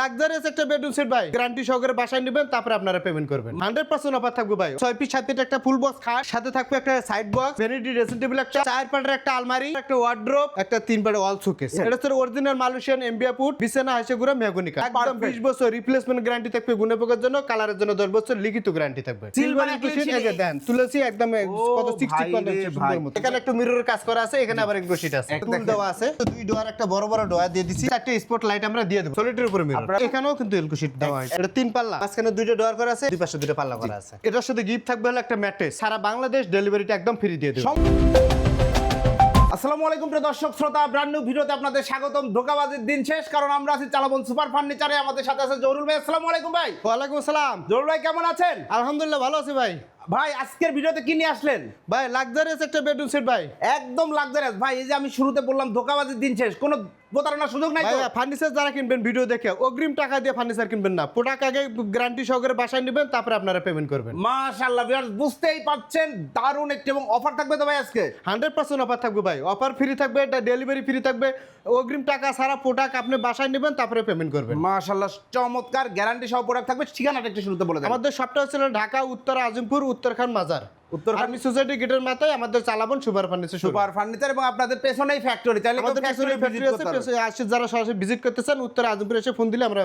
Luxurious একটা bedroom set ভাই। Guarantee সহকারে বাসায় নেবেন তারপরে আপনারা পেমেন্ট করবেন। হান্ড্রেড পার্সেন্ট অফার থাকবে ভাই। ছয় পিস পিস একটা ফুল বক্স খাট সাথে থাকবে একটা side box vanity dressing table একটা চার পাটের একটা আলমারি একটা ওয়ার্ড্রোপ একটা তিন পাটের এটা হচ্ছে অরিজিনাল মালয়েশিয়ান বিছানা মেহগনিকা একদম বিশ বছর রিপ্লেসমেন্ট গ্যারান্টি থাকবে জন্য কালারের জন্য দশ বছর লিখিত গ্যারান্টি থাকবে। Silver inclusion sheet। এই যে দেন তুলসী একদম কত সিক্সটি এখানে একটু মিররের কাজ করা আছে এখানে আবার একটু শীট আছে। টুল দেওয়া আছে। দুই ডোয়ার একটা বড় বড় ডোয়া দিয়ে দিছি। চারটে স্পট লাইট আমরা দিয়ে দেবো। সলিটের উপরে মিরর আপনারা- এখানেও কিন্তু এলকো শীট দেওয়া এটা তিন পাল্লা। মাঝখানে দুইটা করা আছে দুই পাশে দুইটা পাল্লা করা আছে। এটার সাথে গিফট থাকবে হলো একটা ম্যাট্রেস। সারা বাংলাদেশ ডেলিভারিটা একদম ফ্রি দিয়ে দেবো। আসসালামু আলাইকুম প্রিয় দর্শক শ্রোতা ব্র্যান্ড নিউ ভিডিওতে আপনাদের স্বাগতম। ধোকাবাজির দিন শেষ কারণ আমরা আছি চালাবন সুপার ফার্নিচারে। আমাদের সাথে আছে জরুল ভাই। আসসালামু আলাইকুম ভাই। ওয়ালাইকুম আসসালাম। জরুল ভাই কেমন আছেন? আলহামদুলিল্লাহ ভালো আছি ভাই। ভাই আজকের ভিডিওতে কি নিয়ে আসলেন? ভাই লাক্সারিয়াস একটা বেডরুম সেট ভাই। একদম লাক্সারিয়াস ভাই এই যে আমি শুরুতে বললাম ধোকাবাজির দিন শেষ। কোনো প্রতারণার সুযোগ নাই তো? ফার্নিচার যারা কিনবেন ভিডিও দেখে অগ্রিম টাকা দিয়ে ফার্নিচার কিনবেন না। প্রোডাক্ট আগে গ্যারান্টি সহকারে বাসায় নেবেন তারপরে আপনারা পেমেন্ট করবেন। মাশাআল্লাহ ভিউয়ার্স বুঝতেই পারছেন দারুণ একটি এবং অফার থাকবে তো ভাই আজকে? হান্ড্রেড পার্সেন্ট অফার থাকবে ভাই। অফার ফ্রি থাকবে এটা ডেলিভারি ফ্রি থাকবে। অগ্রিম টাকা সারা প্রোডাক্ট আপনি বাসায় নেবেন তারপরে পেমেন্ট করবেন। মাশাআল্লাহ চমৎকার গ্যারান্টি সহ প্রোডাক্ট থাকবে। ঠিকানাটা একটু শুরুতে বলে দেন। আমাদের সবটা হচ্ছে ঢাকা উত্তর আজিমপুর উত্তরখান মাজার। উত্তরখান- আর্মি সোসাইটি গেটের মাথায় আমাদের চালাবন সুপার ফার্নিচার সুপার ফার্নিচার এবং আপনাদের পেছনেই ফ্যাক্টরি চাইলে আমাদের পেছনে ফ্যাক্টরি আছে আসে যারা সরাসরি ভিজিট করতে চান উত্তর আজিমপুর এসে ফোন দিলে আমরা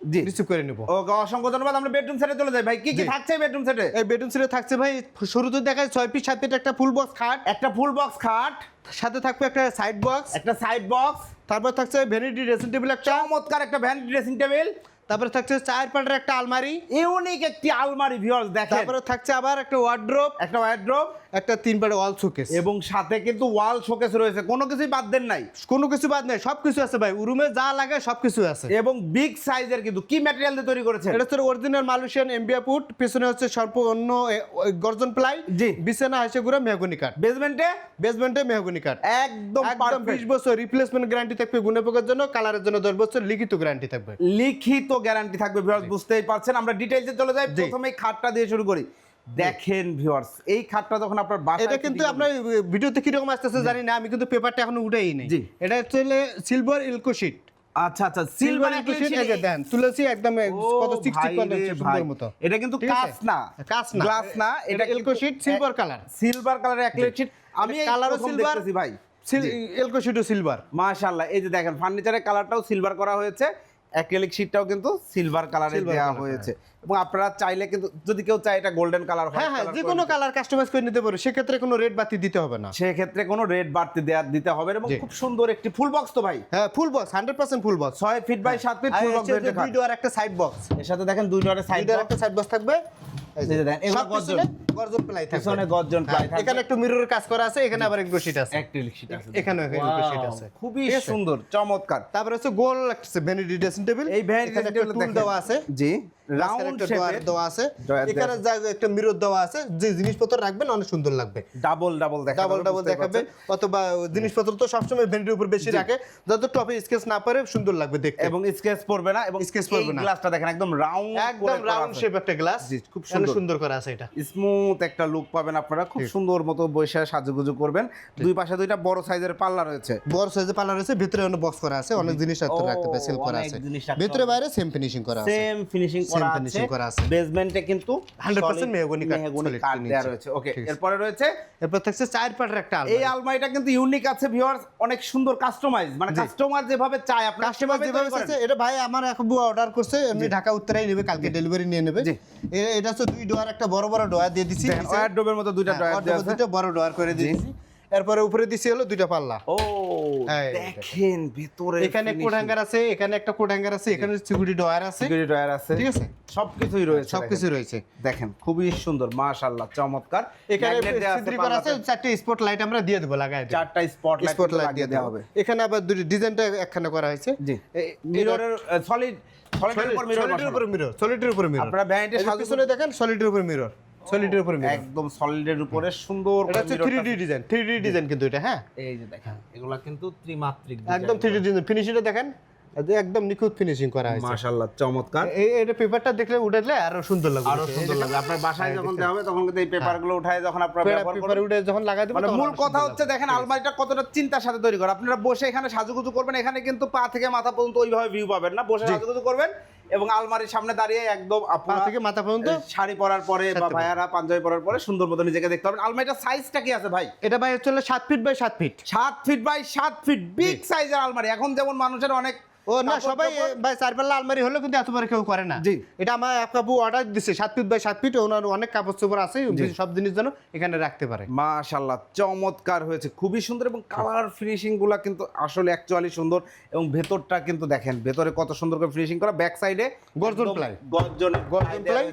জি। রিসিভ করে নেব। ওকে অসংখ্য ধন্যবাদ আমরা বেডরুম সেটে চলে যাই। ভাই কি কি থাকছে বেডরুম সেটে এই বেডরুম সেটে থাকছে ভাই শুরুতে দেখায় ছয় পিস সাত পিস একটা ফুল বক্স খাট। একটা ফুল বক্স খাট সাথে থাকবে একটা সাইড বক্স একটা সাইড বক্স তারপর থাকছে ভ্যানিটি ড্রেসিং টেবিল একটা। চমৎকার একটা ভ্যান ড্রেসিং টেবিল তারপরে থাকছে চায়ের পাটের একটা আলমারি। ইউনিক একটি আলমারি ভিউয়ার্স দেখেন। তারপরে থাকছে আবার একটা ওয়ার্ড্রোপ একটা ওয়ার্ড্রোব একটা তিন পাটের ওয়াল শোকেস এবং সাথে কিন্তু ওয়াল শোকেস রয়েছে। কোনো কিছুই বাদ দেন নাই। কোনো কিছু বাদ নেই সব কিছু আছে ভাই। রুমে যা লাগে সব কিছু আছে। এবং বিগ সাইজের কিন্তু। কি ম্যাটেরিয়াল দিয়ে তৈরি করেছেন? এটা হচ্ছে অরিজিনাল মালয়েশিয়ান এমবিয়া পুট পিছনে হচ্ছে সম্পূর্ণ গর্জন প্লাই জি। বিছানা হাসে গুড়া মেহগনি কাঠ। বেসমেন্টে বেসমেন্টে মেহগনি কাঠ। একদম একদম বিশ বছর রিপ্লেসমেন্ট গ্যারান্টি থাকবে গুণে পোকার জন্য কালারের জন্য দশ বছর লিখিত গ্যারান্টি থাকবে। লিখিত গ্যারান্টি থাকবে বুঝতেই পারছেন। আমরা ডিটেইলসে চলে যাই। প্রথমে খাটটা দিয়ে শুরু করি। দেখেন ভিউয়ার্স এই খাটটা যখন আপনার বাসায় এটা কিন্তু আপনার ভিডিওতে কীরকম আসতেছে জানি না আমি কিন্তু পেপারটা এখনও উঠেই নেই। জি। এটা হচ্ছে সিলভার ইলকো শিট আচ্ছা আচ্ছা সিলভার সিলভার ইলকো শিট এই যে দেন তুলসী একদম কত সিক্সটি সুন্দর মতো। এটা কিন্তু কাঁচ না। কাঁচ না। গ্লাস না এটা এলকো শিট সিলভার কালার সিলভার কালারের অ্যাক্রিলিক আমি কালারও সিলভার ভাই। এলকো শিটও সিলভার মাশাআল্লাহ এই যে দেখেন ফার্নিচারের কালারটাও সিলভার করা হয়েছে। অ্যাক্রিলিক শিটটাও কিন্তু সিলভার কালারে দেওয়া হয়েছে। এবং আপনারা চাইলে কিন্তু যদি কেউ চায় এটা গোল্ডেন কালার হয় হ্যাঁ যে কোনো কালার কাস্টমাইজ করে নিতে পারো সেক্ষেত্রে কোনো রেড বাড়তি দিতে হবে না। সেক্ষেত্রে কোনো রেড বাড়তি দেওয়া দিতে হবে এবং খুব সুন্দর একটি ফুল বক্স তো ভাই। হ্যাঁ full box hundred percent full box ছয় ফিট বাই সাত ফিট ফুল বক্স দুই ডোয়ার একটা সাইড বক্স এর সাথে দেখেন দুই ডোরে সাইড একটা সাইড বক্স থাকবে। এই যে এই যে দেন, এগুলো সব পিছনে গর্জন প্লাই থাকবে। গর্জন প্লাই থাকবে। এখানে একটু মিররের কাজ করা আছে এখানে আবার একটু শীট আছে। অ্যাক্রিলিক শিট আছে। এখানে একটু শীট আছে। খুবই সুন্দর চমৎকার। তারপরে হচ্ছে গোল একটা ভ্যানিটি ড্রেসিং টেবিল এই ভ্যানিটি টেবিল দেওয়া আছে। জি রাউন্ড একটা দেওয়া আছে। এখানে একটা মিরর দেওয়া আছে যে জিনিসপত্র রাখবেন অনেক সুন্দর লাগবে। ডাবল ডাবল দেখা ডাবল ডাবল দেখাবে। অথবা জিনিসপত্র তো সবসময় ভ্যানিটির উপর বেশি রাখে। যাতে টপে স্কেচ না পারে সুন্দর লাগবে দেখতে। এবং স্কেচ পড়বে না এবং স্কেচ পড়বে না। গ্লাসটা দেখেন একদম রাউন্ড একদম রাউন্ড শেপ একটা গ্লাস খুব সুন্দর সুন্দর। করা আছে এটা। স্মুথ একটা লুক পাবেন আপনারা খুব সুন্দর মতো বৈশাখ সাজুগুজু করবেন। দুই পাশে দুইটা বড় সাইজের পাল্লা রয়েছে। বড় সাইজে পার্লার আছে ভিতরে অনেক বক্স করা আছে অনেক জিনিস রাখতে রাখতে পারে সেল করা আছে। ভিতরে বাইরে সেম ফিনিশিং করা আছে। সেম ফিনিশিং করা আছে। finishing করা আছে। বেসমেন্টে কিন্তু 100% মেহগনি কাঠ, মেহগনি কাঠ। রয়েছে। ওকে এরপরে রয়েছে এরপর থাকছে চার পাটের একটা এই আলমারিটা কিন্তু ইউনিক আছে ভিউয়ার্স অনেক সুন্দর কাস্টমাইজ মানে কাস্টমার যেভাবে চায় আপনার কাস্টমার যেভাবে চাচ্ছে এটা ভাই আমার এখন অর্ডার করছে এমনি ঢাকা উত্তরাই নেবে কালকে ডেলিভারি নিয়ে নেবে। এটা হচ্ছে দুই ডোয়ার একটা বড় বড় ডোয়ার দিয়ে দিছি। ওয়ারড্রোবের মতো দুইটা হ্যাঁ, আছে। দুইটা বড় ডোয়ার করে দিয়েছি। এরপরে উপরে দিছি হলো দুইটা পাল্লা। ও দেখেন। ভিতরে এখানে হ্যাঙ্গার আছে এখানে একটা হ্যাঙ্গার আছে এখানে সিকিউরিটি ডোয়ার আছে। সিকিউরিটি ড্রয়ার আছে। ঠিক আছে? সবকিছুই রয়েছে সবকিছু দেখেন। রয়েছে। দেখেন খুবই সুন্দর মাশাআল্লাহ চমৎকার। এখানে Magnet আছে। চারটে স্পট লাইট আমরা দিয়ে দেবো দেবো। চারটা স্পট স্পট লাইট দিয়ে দেওয়া হবে এখানে আবার দুটি ডিজাইনটা একখানে করা হয়েছে। জি। মিররের সলিড সলিডের উপর মিরর সলিডের উপর মিরর সলিডের উপর মিরর আপনারা ভ্যানিটি এই সাজু পিছনে দেখেন সলিডের উপর মিরর সলিডের উপর একদম সলিডের উপরে সুন্দর এটা হচ্ছে three D design three D design কিন্তু এটা হ্যাঁ? এই যে দেখেন এগুলা কিন্তু ত্রিমাত্রিক একদম থ্রি ডি ডিজাইন ফিনিশিংটা দেখেন একদম নিখুঁত ফিনিশিং করা হয়েছে। মাশাআল্লাহ চমৎকার। এই এটা পেপারটা দেখলে উঠালে আরও সুন্দর লাগবে। আরও সুন্দর লাগবে। আপনার বাসায় যখন দেওয়া হবে তখন কিন্তু এই পেপারগুলো উঠায় যখন আপনারা ব্যবহার পেপার করবেন। উঠে যখন লাগাই দেবো মানে মূল কথা হচ্ছে দেখেন আলমারিটা কতটা চিন্তার সাথে তৈরি করা। আপনারা বসে এখানে সাজুগুজু করবেন এখানে কিন্তু পা থেকে মাথা পর্যন্ত ওইভাবে ভিউ পাবেন না। বসে সাজুগুজু করবেন এবং আলমারির সামনে দাঁড়িয়ে একদম আপনার থেকে মাথা পর্যন্ত শাড়ি পরার পরে বা ভাইয়ারা পাঞ্জাবি পরার পরে সুন্দর মতো নিজেকে দেখতে পারবেন। আলমারিটার সাইজটা কি আছে ভাই? এটা ভাই হচ্ছে সাত ফিট বাই সাত ফিট সাত ফিট বাই সাত ফিট বিগ সাইজের আলমারি। এখন যেমন মানুষের অনেক ও না সবাই ভাই চার পাল্লা আলমারি হলেও কিন্তু এত বড় কেউ করে না। জি। এটা আমার এক কাপু অর্ডার দিছে সাত ফিট বাই সাত ফিট ওনার অনেক কাপড় চোপড় আছে সব জিনিস যেন এখানে রাখতে পারে। মাশাল্লাহ চমৎকার হয়েছে খুবই সুন্দর এবং কালার ফিনিশিংগুলা কিন্তু আসলে অ্যাকচুয়ালি সুন্দর এবং ভেতরটা কিন্তু দেখেন ভেতরে কত সুন্দর করে ফিনিশিং করা ব্যাক সাইডে গর্জন ply। গর্জন গর্জন প্লাই।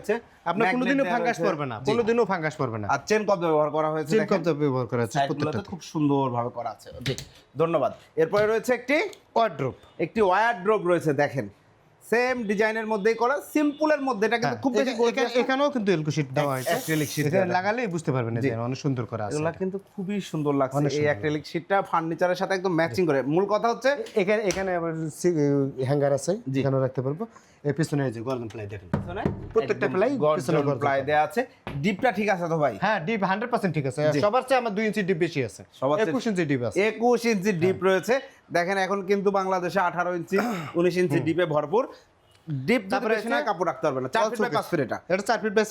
আপনার কোনোদিনও ফাঙ্গাস পড়বে না কোনোদিনও ফাঙ্গাস পড়বে না। আর চেন কব ব্যবহার করা হয়েছে দেখেন। কত ব্যবহার করা প্রত্যেকটা। খুব সুন্দরভাবে করা আছে ধন্যবাদ। এরপরে রয়েছে একটি ওয়ার্ড্রপ একটি ওয়্যার ড্রপ রয়েছে দেখেন। সেম ডিজাইনের মধ্যেই করা সিম্পলের মধ্যে এটা কিন্তু খুব বেশি এখানেও কিন্তু এলকো শিট দেওয়া হয়েছে। sheet এটা লাগালেই বুঝতে পারবেন যে অনেক সুন্দর করা আছে। এগুলা কিন্তু খুবই সুন্দর লাগছে এই। অ্যাক্রিলিক শীটটা ফার্নিচারের সাথে একদম ম্যাচিং করে। মূল কথা হচ্ছে এখানে এখানে আবার হ্যাঙ্গার আছে। এখানেও রাখতে পারব। এর পিছনে যে গর্জন প্লাই দেখেন। প্রত্যেকটা প্লাই গর্জন প্লাই দেয়া আছে। ডিপটা ঠিক আছে তো ভাই? হ্যাঁ ডিপ হান্ড্রেড পার্সেন্ট ঠিক আছে। সবার চেয়ে আমার দুই ইঞ্চি ডিপ বেশি আছে। সবার একুশ ইঞ্চি ডিপ আছে। একুশ ইঞ্চি ডিপ রয়েছে। দেখেন এখন কিন্তু বাংলাদেশে আঠারো ইঞ্চি উনিশ ইঞ্চি ডিপে ভরপুর। ডিপ তারপরে কাপড় রাখতে পারবে না। চার ফিট বাই। পাঁচ ফিট এটা। এটা চার ফিট বাই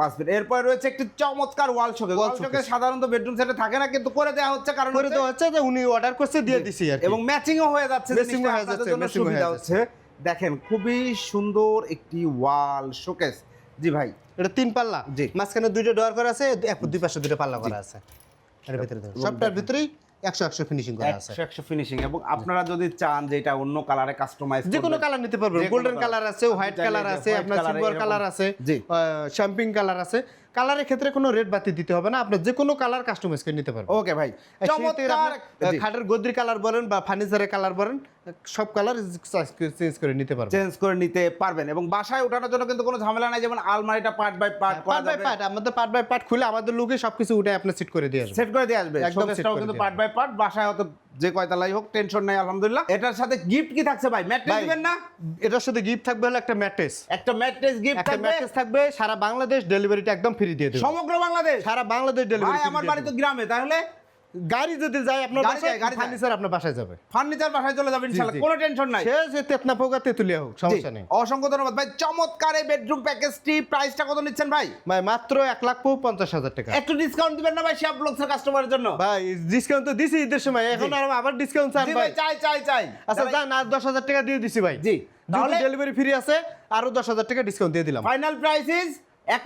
পাঁচ ফিট এরপরে রয়েছে একটি চমৎকার ওয়াল শোকে ওয়াল শোকে showcase। সাধারণত বেডরুম সেটে থাকে না কিন্তু করে দেওয়া হচ্ছে কারণ করে দেওয়া হচ্ছে যে উনি অর্ডার করছে দিয়ে দিছি আর এবং ম্যাচিংও হয়ে যাচ্ছে জিনিসটা হয়ে যাচ্ছে, matching হয়ে যাচ্ছে। দেখেন খুবই সুন্দর একটি ওয়াল শোকেস জি ভাই। এটা তিন পাল্লা? জি। মাঝখানে দুইটা ডোর করা আছে এক দুই পাশে দুটো পাল্লা করা আছে। এর ভিতরে। সবটার ভিতরেই একশো একশো ফিনিশিং করা আছে। একশো ফিনিশিং এবং আপনারা যদি চান যে এটা অন্য কালারে কাস্টমাইজ যে কোনো কালার নিতে পারবেন। গোল্ডেন কালার আছে হোয়াইট কালার আছে আপনার সিলভার কালার আছে জি। শ্যাম্পিং কালার আছে। কালারের ক্ষেত্রে কোনো রেড বাতি দিতে হবে না। আপনি যে কোনো কালার কাস্টমাইজ করে নিতে পারবেন। ওকে ভাই চমৎকার খাটের গদ্রি কালার বলেন বা ফার্নিচারের কালার বলেন সব কালার চেঞ্জ করে নিতে পারবেন। চেঞ্জ করে নিতে পারবেন এবং বাসায় ওঠানোর জন্য কিন্তু কোনো ঝামেলা নাই যেমন আলমারিটা পার্ট বাই পার্ট করা পার্ট বাই পার্ট আমাদের পার্ট বাই পার্ট খুলে আমাদের লোকে সবকিছু উঠে আপনি সেট করে দিয়ে আসবেন। সেট করে দিয়ে আসবে। একদম করে কিন্তু পার্ট বাই পার্ট বাসায় হয়তো যে কয়তালাই হোক টেনশন নাই আলহামদুলিল্লাহ। এটার সাথে গিফট কি থাকছে ভাই? ম্যাট্রেস দিবেন না? এটার সাথে গিফট থাকবে হলো একটা ম্যাট্রেস একটা ম্যাট্রেস গিফট একটা থাকবে। ম্যাট্রেস থাকবে সারা বাংলাদেশ ডেলিভারিটা একদম ফ্রি দিয়ে দেবে। সমগ্র বাংলাদেশ? সারা বাংলাদেশ ডেলিভারি ভাই ডেলিভারি আমার বাড়ি তো গ্রামে তাহলে গাড়ি যদি যায় আপনার গাড়ি বাসায় যায়, গাড়ি ফার্নিচার আপনার বাসায় যাবে। ফার্নিচার বাসায় চলে যাবেন ইনশাআল্লাহ কোনো টেনশন নাই। সে যে তেতনা পোকা তেতুলিয়া হোক সমস্যা নেই। অসংখ্য ধন্যবাদ। ভাই চমৎকার এই বেডরুম প্যাকেজটি প্রাইসটা কত নিচ্ছেন ভাই? ভাই মাত্র এক লাখ পঞ্চাশ হাজার টাকা। একটু ডিসকাউন্ট দিবেন না ভাই সব লোকসের কাস্টমারের জন্য? ভাই ডিসকাউন্ট তো দিছি ঈদের সময় এখন আর আবার ডিসকাউন্ট চান ভাই চাই চাই চাই। আচ্ছা যান আর দশ হাজার টাকা দিয়ে দিছি ভাই। জি তাহলে ডেলিভারি ফ্রি আছে আরও দশ হাজার টাকা ডিসকাউন্ট দিয়ে দিলাম। ফাইনাল প্রাইস ইজ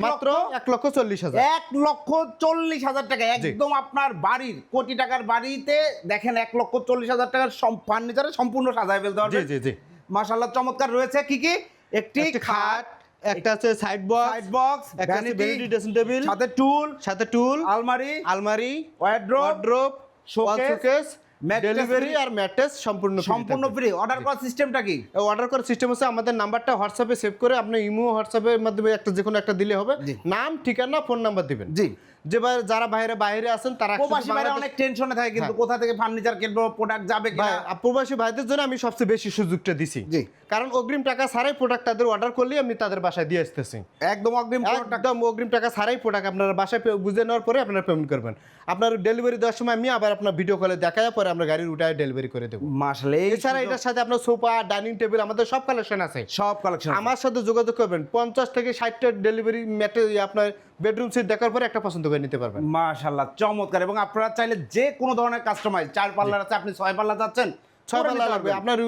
মাত্র এক লক্ষ চল্লিশ হাজার। এক লক্ষ চল্লিশ হাজার টাকা। একদম আপনার বাড়ির কোটি টাকার বাড়িতে দেখেন এক লক্ষ চল্লিশ হাজার টাকার ফার্নিচারে সম্পূর্ণ সাজায় ফেলতে জি পারবেন জি জি। মাশাআল্লাহ চমৎকার রয়েছে। কি কি? একটি খাট একটা আছে সাইড বক্স সাইড বক্স একটা আছে ভ্যানিটি ড্রেসিং টেবিল সাথে টুল সাথে টুল আলমারি আলমারি ওয়ার্ড্রপ showcase, শোকেস ডেলিভারি আর ম্যাট্রেস সম্পূর্ণ সম্পূর্ণ। ফ্রি অর্ডার করার সিস্টেমটা কি? অর্ডার করার সিস্টেম হচ্ছে আমাদের নাম্বারটা হোয়াটসঅ্যাপে সেভ করে আপনি ইমো হোয়াটসঅ্যাপের মাধ্যমে একটা যে কোনো একটা দিলে হবে। নাম ঠিকানা ফোন নাম্বার দিবেন। জি। যে যারা বাইরে বাইরে আছেন তারা প্রবাসী ভাইরা অনেক টেনশনে থাকে কিন্তু হ্যাঁ। কোথা থেকে ফার্নিচার কিনবো প্রোডাক্ট যাবে কিনা। প্রবাসী ভাইদের জন্য আমি সবচেয়ে বেশি সুযোগটা দিছি। জি। কারণ অগ্রিম টাকা ছাড়াই প্রোডাক্ট তাদের অর্ডার করলে আমি তাদের বাসায় দিয়ে আসতেছি। একদম অগ্রিম একদম অগ্রিম টাকা ছাড়াই প্রোডাক্ট আপনারা বাসায় বুঝে নেওয়ার পরে আপনারা পেমেন্ট করবেন। আপনার ডেলিভারি দেওয়ার সময় আমি আবার আপনার ভিডিও কলে দেখায় পরে আমরা গাড়ির উঠায় ডেলিভারি করে দেবো। মাসলে এছাড়া এটার সাথে আপনার সোফা ডাইনিং টেবিল আমাদের সব কালেকশন আছে। সব কালেকশন আমার সাথে যোগাযোগ করবেন পঞ্চাশ থেকে ষাটটা ডেলিভারি ম্যাটে আপনার বেডরুম সিট দেখার পরে একটা পছন্দ করে নিতে পারবেন। মাশাআল্লাহ চমৎকার। এবং আপনারা চাইলে যে কোনো ধরনের কাস্টমাইজ চার পাল্লার আছে আপনি ছয় পাল্লা যাচ্ছেন ছয় পাল্লা লাগবে। আপনার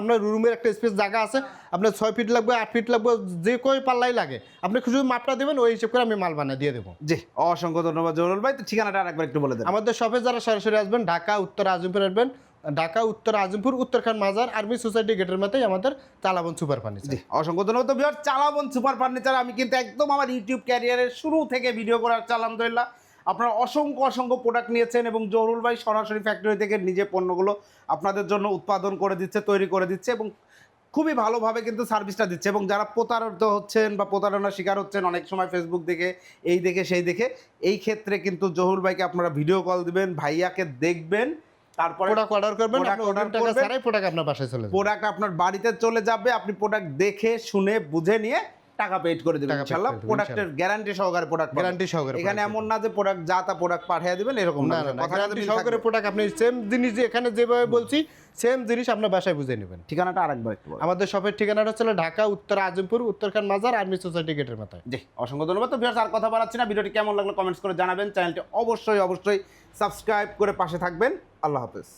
আপনার রুমের একটা স্পেস জায়গা আছে আপনার ছয় ফিট লাগবে আট ফিট লাগবে যে কই পাল্লাই লাগে। আপনি শুধু মাপটা দেবেন ওই হিসেব করে আমি মাল বানিয়ে দিয়ে দেবো। জি অসংখ্য ধন্যবাদ জহুরুল ভাই। তো ঠিকানাটা আরেকবার একটু বলে দেন। আমাদের শপে যারা সরাসরি আসবেন ঢাকা উত্তর আজমপুর আসবেন ঢাকা, উত্তর আজমপুর উত্তরখান মাজার আর্মি সোসাইটি গেটের মধ্যেই আমাদের চালাবন সুপার ফার্নিচার। অসংখ্য ধন্যবাদ। বিহার চালাবন সুপার ফার্নিচার, আমি কিন্তু একদম আমার ইউটিউব ক্যারিয়ারের শুরু থেকে ভিডিও করার আলহামদুলিল্লাহ। আপনারা অসংখ্য অসংখ্য প্রোডাক্ট নিয়েছেন এবং জহুরুল ভাই সরাসরি ফ্যাক্টরি থেকে নিজে পণ্যগুলো আপনাদের জন্য উৎপাদন করে দিচ্ছে, তৈরি করে দিচ্ছে এবং খুবই ভালোভাবে কিন্তু সার্ভিসটা দিচ্ছে। এবং যারা প্রতারিত হচ্ছেন বা প্রতারণার শিকার হচ্ছেন, অনেক সময় ফেসবুক দেখে, এই দেখে, সেই দেখে, এই ক্ষেত্রে কিন্তু জহুরুল ভাইকে আপনারা ভিডিও কল দিবেন, ভাইয়াকে দেখবেন তারপরে প্রোডাক্ট অর্ডার করবেন অর্ডার টাকা ছাড়াই প্রোডাক্ট আপনার বাসায় চলে যাবে। প্রোডাক্ট আপনার বাড়িতে চলে যাবে আপনি প্রোডাক্ট দেখে শুনে বুঝে নিয়ে টাকা পেড করে দেবেন ইনশাআল্লাহ। প্রোডাক্টের গ্যারান্টি সহকারে প্রোডাক্ট গ্যারান্টি সহকারে এখানে এমন না যে প্রোডাক্ট যা তা প্রোডাক্ট পাঠিয়ে দিবেন এরকম না না। গ্যারান্টি সহকারে প্রোডাক্ট আপনি সেম জিনিস যে এখানে যেভাবে বলছি সেম জিনিস আপনার বাসায় বুঝে নেবেন। ঠিকানাটা আরেকবার একটু। আমাদের শপের ঠিকানাটা হচ্ছে ঢাকা উত্তর আজমপুর উত্তরখান মাজার আর্মি সোসাইটি গেটের মাথায়। জি অসংখ্য ধন্যবাদ। তো ভিউয়ার্স আর কথা বাড়াচ্ছি না। ভিডিওটি কেমন লাগল কমেন্টস করে জানাবেন। চ্যানেলটি অবশ্যই অবশ্যই সাবস্ক্রাইব করে পাশে থাকবেন। আল্লাহ হাফেজ।